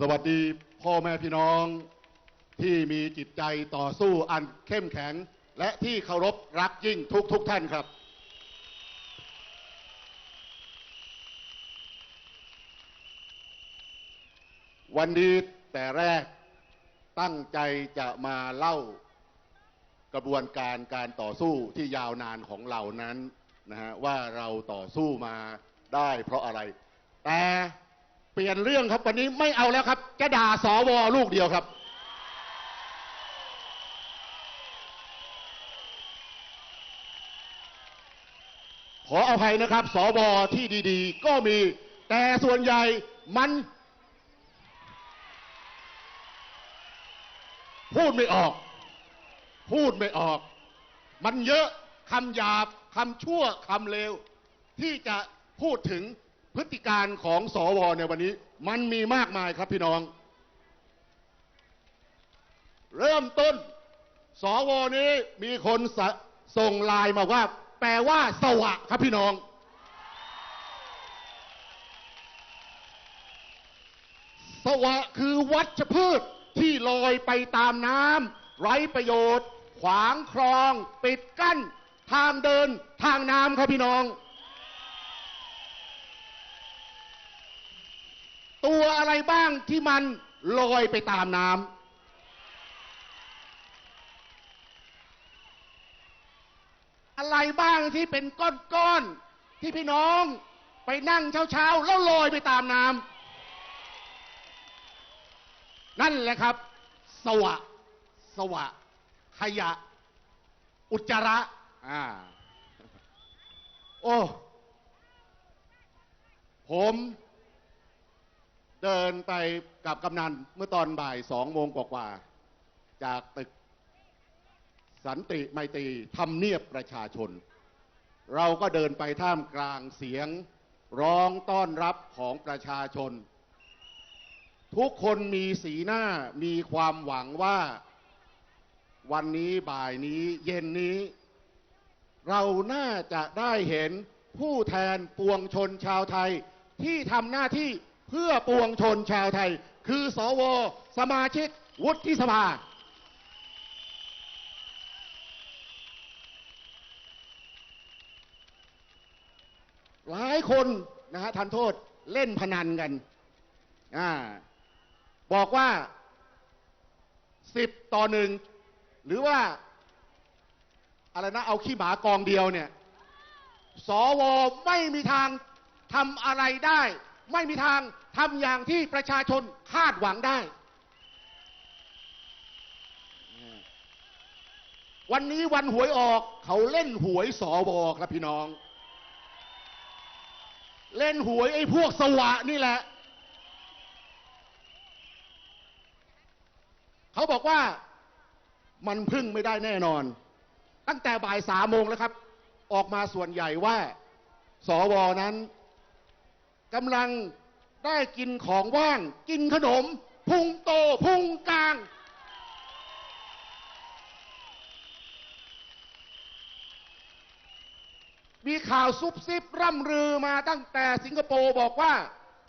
สวัสดีพ่อแม่พี่น้องที่มีจิตใจต่อสู้อันเข้มแข็ง และที่เคารพรักยิ่งทุกทุกท่านครับ วันนี้แต่แรกตั้งใจจะมาเล่ากระบวนการการต่อสู้ที่ยาวนานของเรานั้นนะฮะว่าเราต่อสู้มาได้เพราะอะไร แต่ เปลี่ยนเรื่องครับวันนี้ไม่เอาแล้วครับ จะด่าสวลูกเดียวครับ ขออภัยนะครับ สวที่ดีๆ ก็มี แต่ส่วนใหญ่มัน พูดไม่ออก พูดไม่ออก มันเยอะคำหยาบคำชั่วคำเลว ที่จะพูดถึง พฤติการของสวในวันนี้ มันมีมากมายครับพี่น้อง เริ่มต้น สวนี้มีคนสส่งไลน์มาว่า แปลว่าสวะครับพี่น้อง สวะคือวัชพืชที่ลอยไปตามน้ำไร้ประโยชน์ ขวางคลอง ปิดกั้น ทางเดินทางน้ำครับพี่น้อง ตัวอะไรบ้างที่มันลอยไปตามน้ำอะไรบ้างที่เป็นก้อนๆที่พี่น้องไปนั่งเช้าๆแล้วลอยไปตามน้ำนั่นแหละครับ สวะ สวะ ขยะ อุจจาระอ่าโอ้ผม เดินไปกับกำนันเมื่อตอนบ่ายสองโมงกว่าๆจากตึกสันติไมตรีทำเนียบประชาชน เราก็เดินไปท่ามกลางเสียงร้องต้อนรับของประชาชน ทุกคนมีสีหน้ามีความหวังว่า วันนี้บ่ายนี้เย็นนี้ เราน่าจะได้เห็นผู้แทนปวงชนชาวไทยที่ทำหน้าที่ เพื่อปวงชนชาวไทย คือสว สมาชิก วุฒิสภา หลายคนนะฮะทันโทษเล่นพนันกันอ่าบอกว่าสิบต่อหนึ่งหรือว่า อะไรนะ เอาขี้หมากองเดียวเนี่ย สวไม่มีทางทำอะไรได้ ไม่มีทางทำอย่างที่ประชาชนคาดหวังได้ วันนี้วันหวยออกเขาเล่นหวยสวครับพี่น้อง เล่นหวยไอ้พวกสวะนี่แหละ เขาบอกว่ามันพึ่งไม่ได้แน่นอน ตั้งแต่บ่ายสามโมงแล้วครับ ออกมาส่วนใหญ่ว่าสวนั้น กำลังได้กินของว่าง กินขนม พุงโตพุงกลาง มีข่าวซุบซิบร่ำลือมาตั้งแต่สิงคโปร์บอกว่า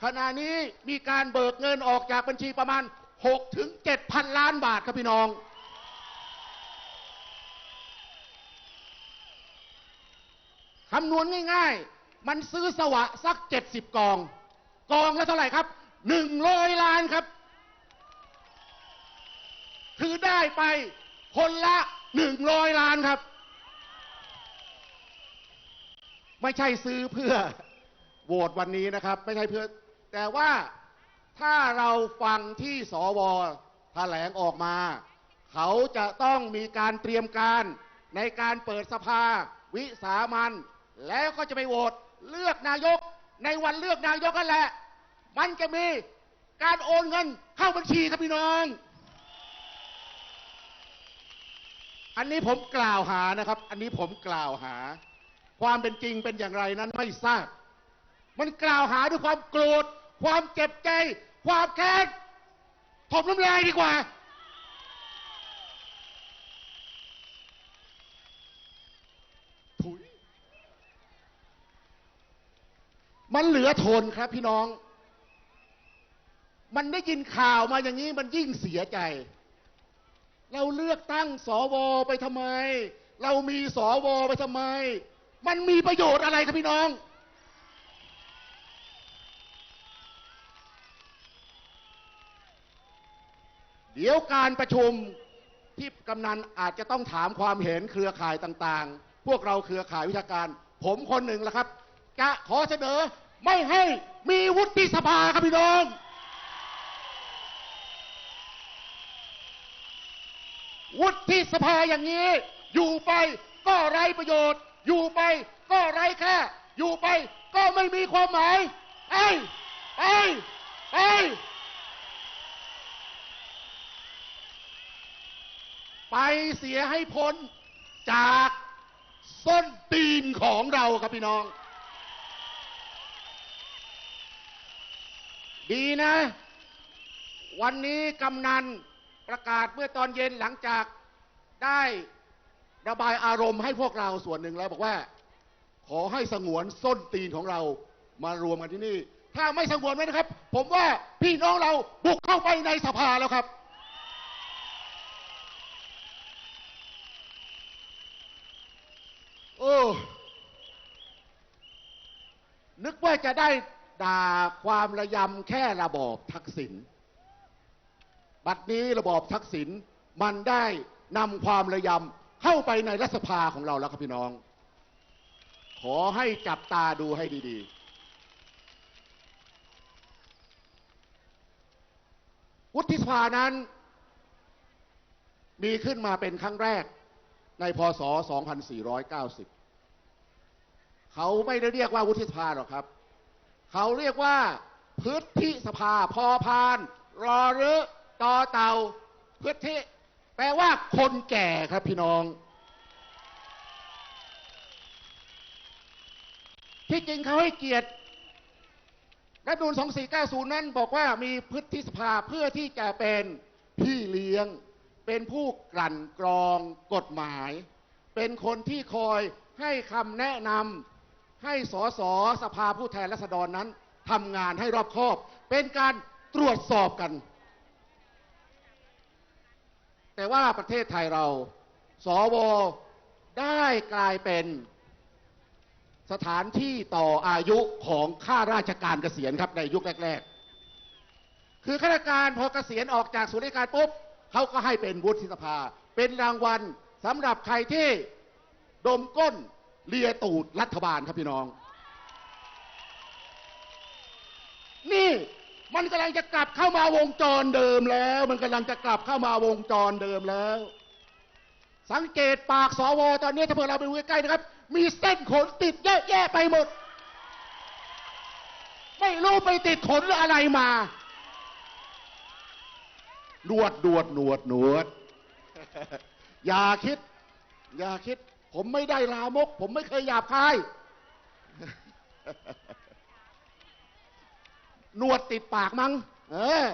ขณะนี้มีการเบิกเงินออกจากบัญชีประมาณ 6 ถึง 7 พันล้านบาทครับพี่น้องคำนวณง่ายๆ มันซื้อสวะสัก70กอง กองละเท่าไหร่ครับ100ล้านครับคือได้ไปคนละ100ล้านครับ ไม่ใช่ซื้อเพื่อโหวตวันนี้นะครับ ไม่ใช่เพื่อ แต่ว่าถ้าเราฟังที่สวแถลงออกมา เขาจะต้องมีการเตรียมการในการเปิดสภา วิสามันแล้วก็จะไปโหวต เลือกนายก ในวันเลือกนายกนั่นแหละ มันจะมีการโอนเงินเข้าบัญชีครับพี่น้อง อันนี้ผมกล่าวหานะครับ อันนี้ผมกล่าวหา ความเป็นจริงเป็นอย่างไรนั้นไม่ทราบ มันกล่าวหาด้วยความโกรธ ความเจ็บใจ ความแค้นถมน้ำลายดีกว่า มันเหลือทนครับพี่น้อง มันได้ยินข่าวมาอย่างนี้มันยิ่งเสียใจ เราเลือกตั้งสวไปทำไม เรามีสวไปทำไม มันมีประโยชน์อะไรครับพี่น้อง เดี๋ยวการประชุมที่กำนันอาจจะต้องถามความเห็นเครือข่ายต่างๆ พวกเราเครือข่ายวิชาการ ผมคนหนึ่งละครับ จะขอเสนอ ไม่ให้มีวุฒิสภาครับพี่น้อง วุฒิสภาอย่างนี้ อยู่ไปก็ไร้ประโยชน์ อยู่ไปก็ไร้ค่าอยู่ไปก็ไม่มีความหมายไปไปไปไปเสียให้พ้นจากส้นตีนของเราครับพี่น้อง ดีนะ วันนี้กำนันประกาศเมื่อตอนเย็นหลังจากได้ระบายอารมณ์ให้พวกเราส่วนหนึ่งแล้วบอกว่า ขอให้สงวนส้นตีนของเรามารวมกันที่นี่ ถ้าไม่สงวนไว้นะครับ ผมว่าพี่น้องเราบุกเข้าไปในสภาแล้วครับ โอ้นึกว่าจะได้ ด่าความระยำแค่ระบอบทักษิณบัดนี้ระบอบทักษิณมันได้นำความระยำเข้าไปในรัฐสภาของเราแล้วครับพี่น้อง ขอให้จับตาดูให้ดีๆ วุฒิสภานั้น มีขึ้นมาเป็นครั้งแรกในพศ 2490 เขาไม่ได้เรียกว่าวุฒิสภาหรอกครับ เขาเรียกว่าพฤทธิสภาพอพานรอรึต่อเตาพฤทธิแปลว่าคนแก่ครับพี่น้อง ที่จริงเขาให้เกียรติรัฐธรรมนูล2490 นั้นบอกว่ามีพฤทธิสภาเพื่อที่จะเป็นพี่เลี้ยง เป็นผู้กลั่นกรองกฎหมาย เป็นคนที่คอยให้คำแนะนำ ให้สสสภาผู้แทนราษฎรนั้นทำงานให้รอบคอบ เป็นการตรวจสอบกัน แต่ว่าประเทศไทยเรา สวได้กลายเป็นสถานที่ต่ออายุของข้าราชการเกษียณครับในยุคแรก ๆ คือข้าราชการพอเกษียณออกจากส่วนราชการปุ๊บเขาก็ให้เป็นวุฒิสภา เป็นรางวัลสำหรับใครที่ดมก้น เลียตูดรัฐบาลครับพี่น้อง นี่มันกำลังจะกลับเข้ามาวงจรเดิมแล้ว มันกำลังจะกลับเข้ามาวงจรเดิมแล้ว สังเกตปากสวตอนนี้ถ้าเพื่อเราไปดูใกล้ๆนะครับ มีเส้นขนติดเยอะแยะไปหมด ไม่รู้ไปติดขนหรืออะไรมาหนวดหนวดหนวดหนวด อย่าคิด อย่าคิด ผมไม่ได้ลามก ผมไม่เคยหยาบคาย หนวดติดปากมั้ง เออ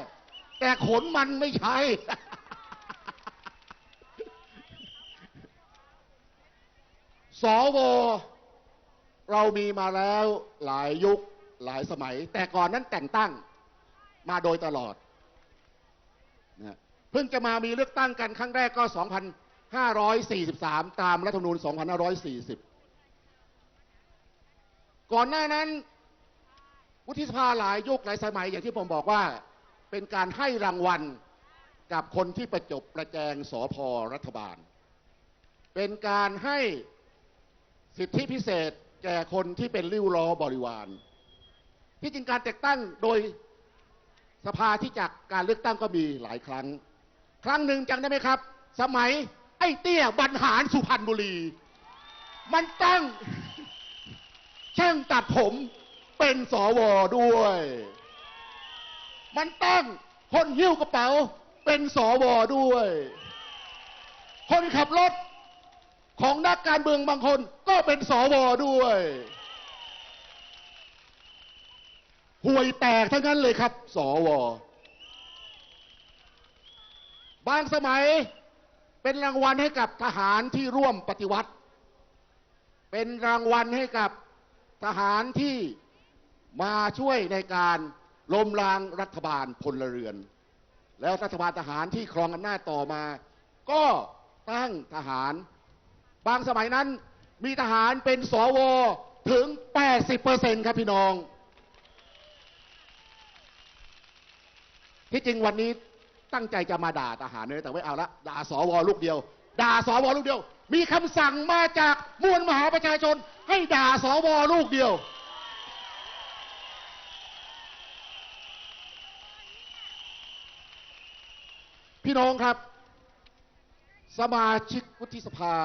แต่ขนมันไม่ใช่ สว เรามีมาแล้วหลายยุคหลายสมัย แต่ก่อนนั้นแต่งตั้งมาโดยตลอดนะเพิ่งจะมามีเลือกตั้งกันครั้งแรกก็ 543 ตามรัฐธรรมนูญ 2,540 ก่อนหน้านั้น วุฒิสภาหลายยุคหลายสมัยอย่างที่ผมบอกว่าเป็นการให้รางวัลกับคนที่ประจบประแจงสอพอรัฐบาล เป็นการให้สิทธิพิเศษแก่คนที่เป็นริ้วล้อบริวาร ที่จริงการแต่งตั้งโดยสภาที่จากการเลือกตั้งก็มีหลายครั้ง ครั้งหนึ่งจำได้ไหมครับ สมัย ไอ้เตี้ยบรรหารสุพรรณบุรี มันตั้งช่างตัดผมเป็นสวด้วย มันตั้งคนหิ้วกระเป๋าเป็นสวด้วย คนขับรถของนักการเมืองบางคนก็เป็นสวด้วยห่วยแตกทั้งนั้นเลยครับ สว บางสมัย เป็นรางวัลให้กับทหารที่ร่วมปฏิวัติ เป็นรางวัลให้กับทหารที่มาช่วยในการล้มล้างรัฐบาลพลเรือน แล้วรัฐบาลทหารที่ครองอำนาจต่อมา ก็ตั้งทหาร บางสมัยนั้นมีทหารเป็นสวถึง 80%ครับพี่น้อง ที่จริงวันนี้ ตั้งใจจะมาด่าทหารเลยแต่ไม่เอาละด่าสวลูกเดียว ด่าสวลูกเดียว มีคำสั่งมาจากมวลมหาประชาชน ให้ด่าสวลูกเดียว พี่น้องครับ สมาชิกวุฒิสภา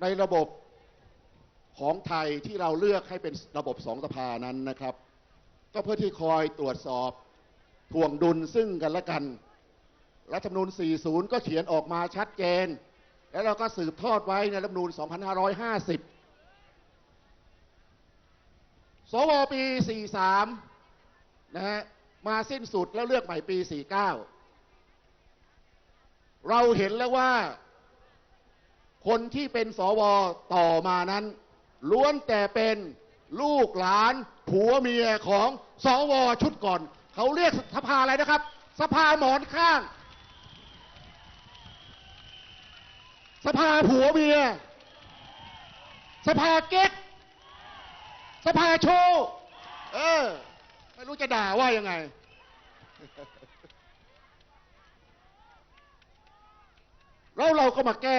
ในระบบของไทยที่เราเลือกให้เป็นระบบสองสภานั้นนะครับ ก็เพื่อที่คอยตรวจสอบ ทวงดุลซึ่งกันและกัน รัฐธรรมนูญ 40 ก็เขียนออกมาชัดเจน แล้วเราก็สืบทอดไว้ในรัฐธรรมนูญ 2550 สวปี 43 นะฮะ มาสิ้นสุดแล้วเลือกใหม่ปี 49 เราเห็นแล้วว่าคนที่เป็นสวต่อมานั้น ล้วนแต่เป็นลูกหลานผัวเมียของสวชุดก่อน เขาเรียกสภาอะไรนะครับ สภาหมอนข้าง สภาผัวเมีย สภาเก๊ก สภาโชว์เออ ไม่รู้จะด่าว่ายังไง แล้วเราก็มาแก้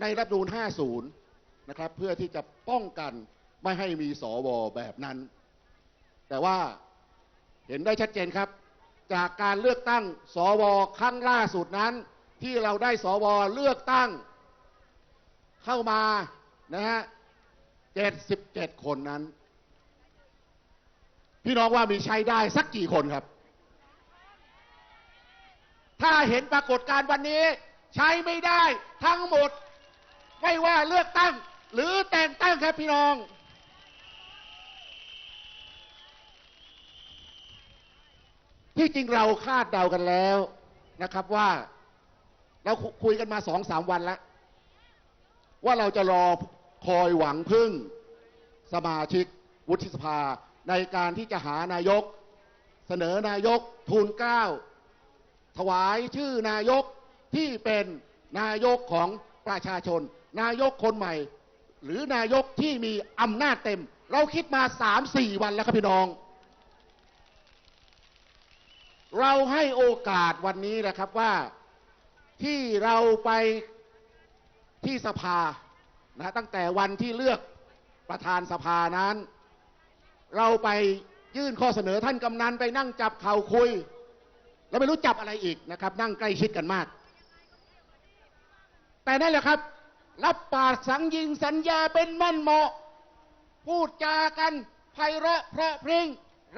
ในรัฐมนูญ50 นะครับ เพื่อที่จะป้องกันไม่ให้มีสวแบบนั้น แต่ว่า เห็นได้ชัดเจนครับ จากการเลือกตั้งสวครั้งล่าสุดนั้น ที่เราได้สวเลือกตั้ง เข้ามานะฮะ77คนนั้น พี่น้องว่ามีใช้ได้สักกี่คนครับ ถ้าเห็นปรากฏการณ์วันนี้ ใช้ไม่ได้ทั้งหมด ไม่ว่าเลือกตั้ง หรือแต่งตั้งครับพี่น้อง ที่จริงเราคาดเดากันแล้วนะครับว่าเราคุยกันมาสองสามวันแล้ว ว่าเราจะรอคอยหวังพึ่งสมาชิกวุฒิสภาในการที่จะหานายก เสนอนายกทูลเก้าถวายชื่อนายกที่เป็นนายกของประชาชน นายกคนใหม่ หรือนายกที่มีอำนาจเต็ม เราคิดมาสามสี่วันแล้วครับพี่น้อง เราให้โอกาสวันนี้นะครับว่าที่เราไปที่สภานะตั้งแต่วันที่เลือกประธานสภานั้น เราไปยื่นข้อเสนอท่านกำนันไปนั่งจับเข่าคุย แล้วไม่รู้จับอะไรอีกนะครับ นั่งใกล้ชิดกันมาก แต่นั่นแหละครับ รับปากสังยิงสัญญาเป็นมั่นเหมาะ พูดจากันไพเราะเพราะพริ้ง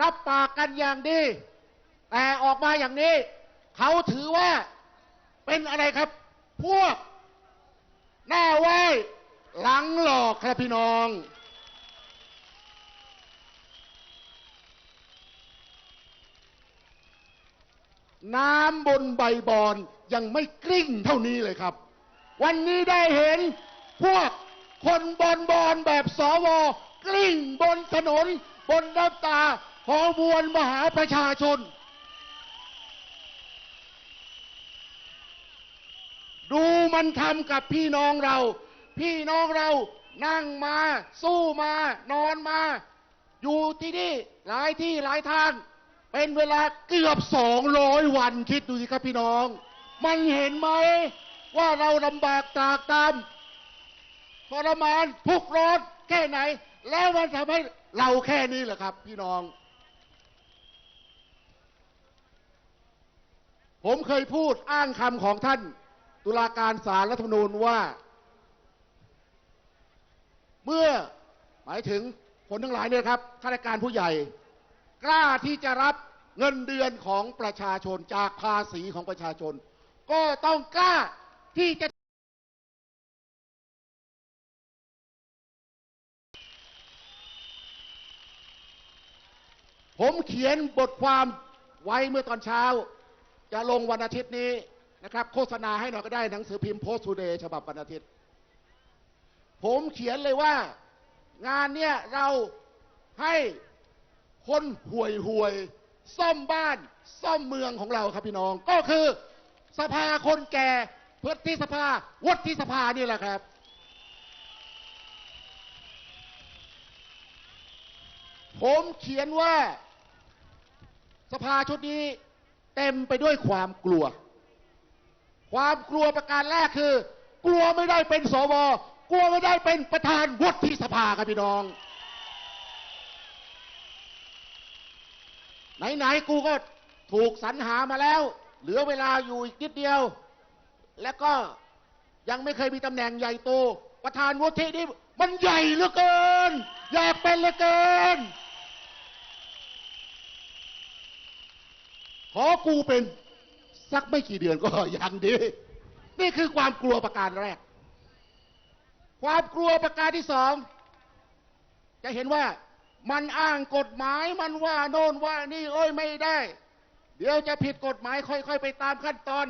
รับปากกันอย่างดี แต่ออกมาอย่างนี้ เขาถือว่าเป็นอะไรครับ พวกหน้าไหว้หลังหลอกครับพี่น้องน้ำบนใบบอนยังไม่กลิ้งเท่านี้เลยครับ วันนี้ได้เห็นพวกคนบอลบอลแบบสวกลิ้งบนถนน บนน้ำตาของมวลมหาประชาชน ดูมันทำกับพี่น้องเรา พี่น้องเรานั่งมา สู้มา นอนมา อยู่ที่นี่หลายที่หลายทาง เป็นเวลาเกือบสองร้อยวันคิดดูสิครับพี่น้อง มันเห็นไหม ว่าเราลำบากตากตามทรมานทุกข์ร้อนแค่ไหน แล้วมันทำให้เราแค่นี้เหรอครับ พี่น้อง ผมเคยพูดอ้างคำของท่าน ตุลาการศาลรัฐธรรมนูญว่า เมื่อหมายถึงคนทั้งหลายเนี่ยครับข้าราชการผู้ใหญ่ กล้าที่จะรับเงินเดือนของประชาชนจากภาษีของประชาชน ก็ต้องกล้าที่จะผมเขียนบทความไว้เมื่อตอนเช้า จะลงวันอาทิตย์นี้ นะครับ โฆษณาให้หน่อยก็ได้หนังสือพิมพ์โพสต์ทูเดย์ฉบับวันอาทิตย์ ผมเขียนเลยว่า งานเนี้ยเราให้คนห่วยห่วยๆซ่อมบ้านซ่อมเมืองของเราครับพี่น้อง ก็คือสภาคนแก่เพื่อที่สภาวุฒิสภานี่แหละครับ ผมเขียนว่า สภาชุดนี้เต็มไปด้วยความกลัว ความกลัวประการแรกคือ กลัวไม่ได้เป็นสวกลัวไม่ได้เป็นประธานวุฒิสภาครับพี่น้อง ไหนๆกูก็ถูกสรรหามาแล้ว เหลือเวลาอยู่อีกนิดเดียว แล้วก็ยังไม่เคยมีตำแหน่งใหญ่โต ประธานวุฒินี่มันใหญ่เหลือเกิน อยากเป็นเหลือเกิน ขอกูเป็น สักไม่กี่เดือนก็ยังดี นี่คือความกลัวประการแรก ความกลัวประการที่สอง จะเห็นว่ามันอ้างกฎหมายมันว่าโน่นว่านี่โอ้ยไม่ได้ เดี๋ยวจะผิดกฎหมายค่อยๆ ไปตามขั้นตอน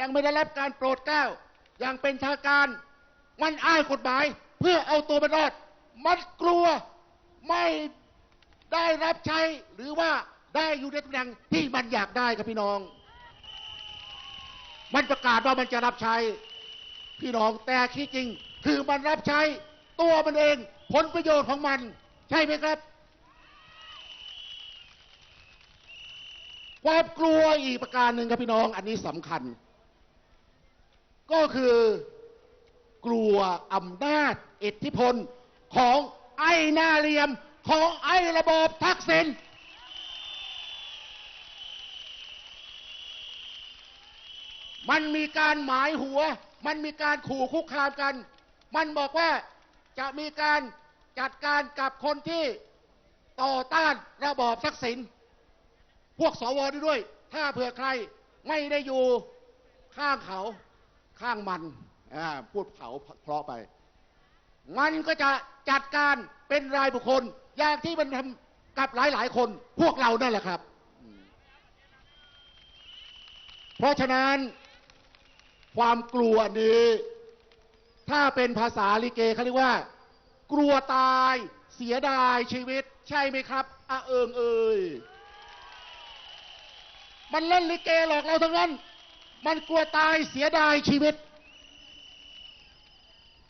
ยังไม่ได้รับการโปรดเกล้าอย่างเป็นทางการ มันอ้างกฎหมายเพื่อเอาตัวมันรอด มันกลัวไม่ได้รับใช้หรือว่าได้อยู่ในตำแหน่งที่มันอยากได้ครับพี่น้อง มันประกาศว่ามันจะรับใช้ พี่น้องแต่ที่จริง คือมันรับใช้ ตัวมันเอง ผลประโยชน์ของมัน ใช่ไหมครับ ความกลัวอีกประการหนึ่งครับพี่น้องอันนี้สำคัญ ก็คือกลัวอำนาจอิทธิพลของไอ้หน้าเหลี่ยมของไอ้ระบอบทักษิณ มันมีการหมายหัว มันมีการขู่คุกคามกัน มันบอกว่าจะมีการจัดการกับคนที่ต่อต้านระบอบทักษิณพวกสวด้วยด้วยถ้าเผื่อใครไม่ได้อยู่ข้างเขาข้างมันพูดเขาเพราะไป มันก็จะจัดการเป็นรายบุคคล อย่างที่มันทำกับหลายๆ คนพวกเรานั่นแหละครับ เพราะฉะนั้น ความกลัวนี้ ถ้าเป็นภาษาลิเกเขาเรียกว่า กลัวตายเสียดายชีวิต ใช่ไหมครับอาเอิงเอ่ยมันเล่นลิเกหลอกเราทั้งนั้น มันกลัวตายเสียดายชีวิต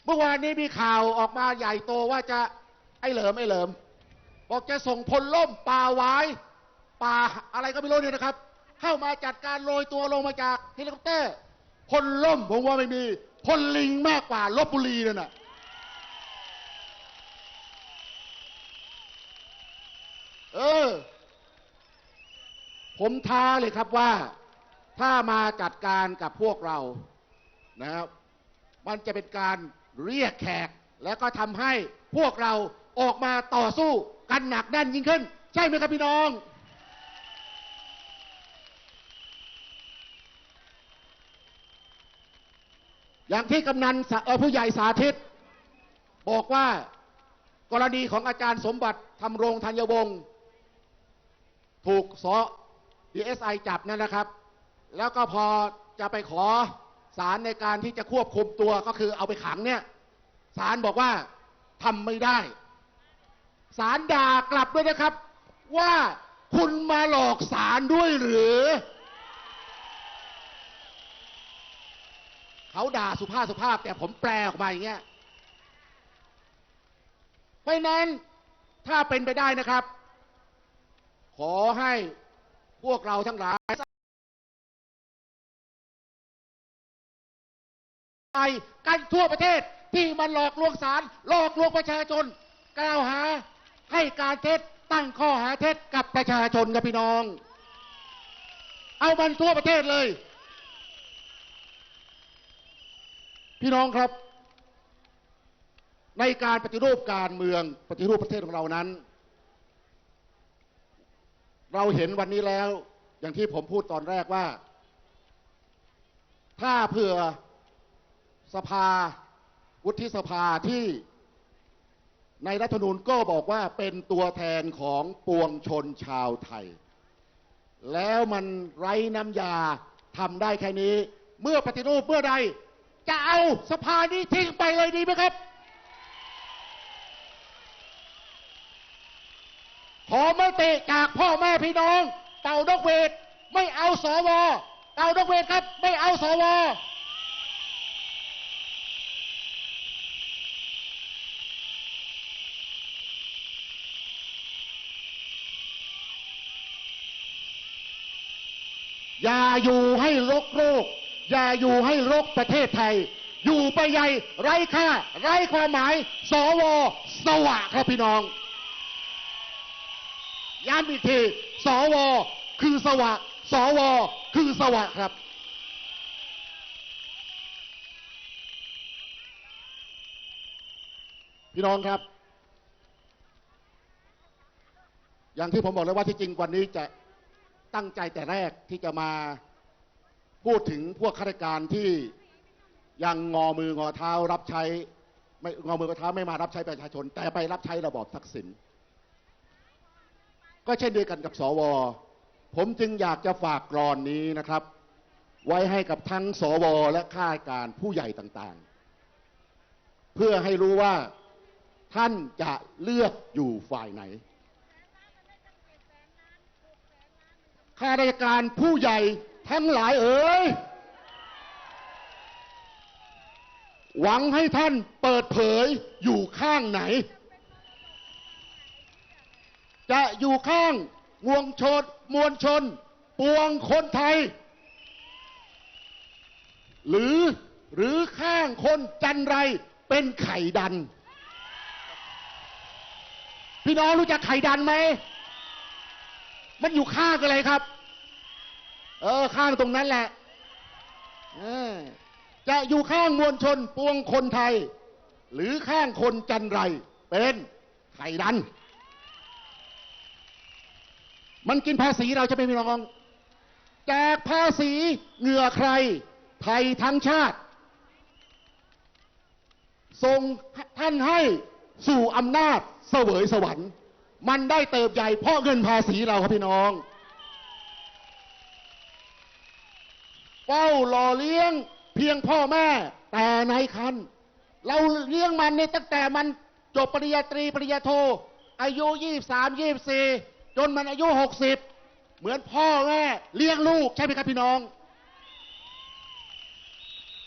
เมื่อวานนี้มีข่าวออกมาใหญ่โตว่าจะไอ้เหลิมไอ้เหลิม บอกจะส่งพลล่มป่าไว้ป่าอะไรก็ไม่รู้เนี่ยนะครับ เข้ามาจัดการโรยตัวลงมาจากเฮลิคอปเตอร์ พลล่มผมว่าไม่มีพลลิงมากกว่าลบบุรีนั่นน่ะเออ ผมท้าเลยครับว่า ถ้ามาจัดการกับพวกเรานะครับมันจะเป็นการเรียกแขก แล้วก็ทำให้พวกเราออกมาต่อสู้กันหนักแน่นยิ่งขึ้น ใช่ไหมครับพี่น้อง อย่างที่กำนันผู้ใหญ่สาธิต บอกว่ากรณีของอาจารย์สมบัติทำรงธัญวงศ์ถูกสดีเอสไอจับนั่นนะครับ แล้วก็พอจะไปขอศาลในการที่จะควบคุมตัวก็คือเอาไปขังเนี่ยศาลบอกว่าทำไม่ได้ศาลด่ากลับด้วยนะครับ ว่าคุณมาหลอกศาลด้วยหรือ เขาด่าสุภาพสุภาพ แต่ผมแปลออกมาอย่างเงี้ยเพราะนั้นถ้าเป็นไปได้นะครับ ขอให้พวกเราทั้งหลายไปกันทั่วประเทศที่มันหลอกลวงศาลหลอกลวงประชาชน กล่าวหาให้การเท็จตั้งข้อหาเท็จกับประชาชนกับพี่น้อง เอามันทั่วประเทศเลย พี่น้องครับ ในการปฏิรูปการเมืองปฏิรูปประเทศของเรานั้น เราเห็นวันนี้แล้ว อย่างที่ผมพูดตอนแรกว่า ถ้าเผื่อสภา วุฒิสภาที่ในรัฐธรรมนูญก็บอกว่าเป็นตัวแทนของปวงชนชาวไทย แล้วมันไร้น้ำยาทำได้แค่นี้ เมื่อปฏิรูปเมื่อใด จะเอาสภานี้ทิ้งไปเลยดีไหมครับ ขอมติจากพ่อแม่พี่น้อง เต่านกเวทไม่เอาสวเต่านกเวทครับ ไม่เอาสวอย่าอยู่ให้รกโรค อย่าอยู่ให้รกประเทศไทย อยู่ไปใหญ่ไร้ค่า ไร้ความหมาย สว สวะครับพี่น้องย้ำอีกทีสว คือสวะ สว คือสวะครับ พี่น้องครับ อย่างที่ผมบอกเลยว่าที่จริงวันนี้จะตั้งใจแต่แรกที่จะมา พูดถึงพวกข้าราชการที่ยังงอมืองอเท้ารับใช้ไม่งอมืองอเท้าไม่มารับใช้ประชาชน แต่ไปรับใช้ระบอบทักษิณก็เช่นเดียวกันกับสว ผมจึงอยากจะฝากกรอนนี้นะครับ ไว้ให้กับทั้งสว และข้าราชการผู้ใหญ่ต่างๆ เพื่อให้รู้ว่าท่านจะเลือกอยู่ฝ่ายไหนข้าราชการผู้ใหญ่ ทั้งหลายเอ๋ยหวังให้ท่านเปิดเผยอยู่ข้างไหน จะอยู่ข้างมวลชนมวลชน ปวงคนไทย หรือหรือข้างคนจันไรเป็นไข่ดัน พี่น้องรู้จักไข่ดันไหม มันอยู่ข้างอะไรครับ เออข้างตรงนั้นแหละจะอยู่ข้างมวลชนปวงคนไทย หรือข้างคนจันไร เป็นไข่ดัน มันกินภาษีเราจะไม่มีน้องแจกภาษีเหงื่อใคร ไทยทั้งชาติส่งท่านให้สู่อำนาจเสวยสวรรค์ มันได้เติบใหญ่เพราะเงินภาษีเราครับพี่น้อง เฝ้าหล่อเลี้ยงเพียงพ่อแม่ แต่ในคันเราเลี้ยงมันเนี่ยตั้งแต่มันจบปริญญาตรีปริญญาโท อายุยี่สามยี่สี่จนมันอายุหกสิบเหมือนพ่อแม่เลี้ยงลูกใช่ไหมครับพี่น้อง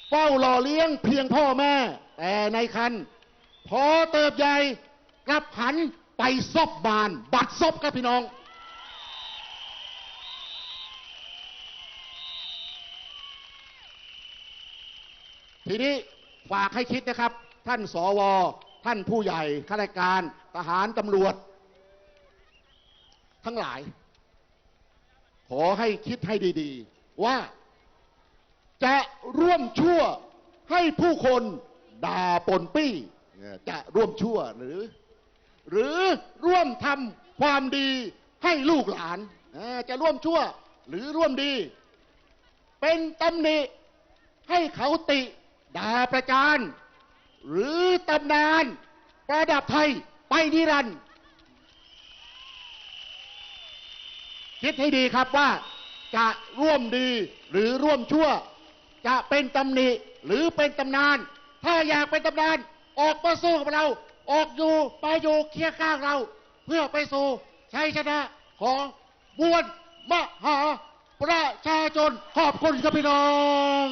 เฝ้าหล่อเลี้ยงเพียงพ่อแม่ แต่ในคันพอเติบใหญ่กลับหันไปซบบาน บัดซบครับพี่น้อง ทีนี้ฝากให้คิดนะครับ ท่านสว ท่านผู้ใหญ่ข้าราชการทหารตำรวจ ทั้งหลาย ขอให้คิดให้ดีๆ ว่าจะร่วมชั่วให้ผู้คนด่าปนปี้ จะร่วมชั่วหรือ หรือร่วมทำความดีให้ลูกหลาน จะร่วมชั่วหรือร่วมดี เป็นตำหนิให้เขาติ ดาประจานหรือตำนานประดับไทยไปนิรันดร์คิดให้ดีครับว่าจะร่วมดีหรือร่วมชั่ว จะเป็นตำหนิหรือเป็นตำนาน ถ้าอยากเป็นตำนานออกมาสู้กับเรา ออกอยู่ไปอยู่เคียงข้างเรา เพื่อไปสู่ชัยชนะของมวลมหาประชาชนขอบคุณครับพี่น้อง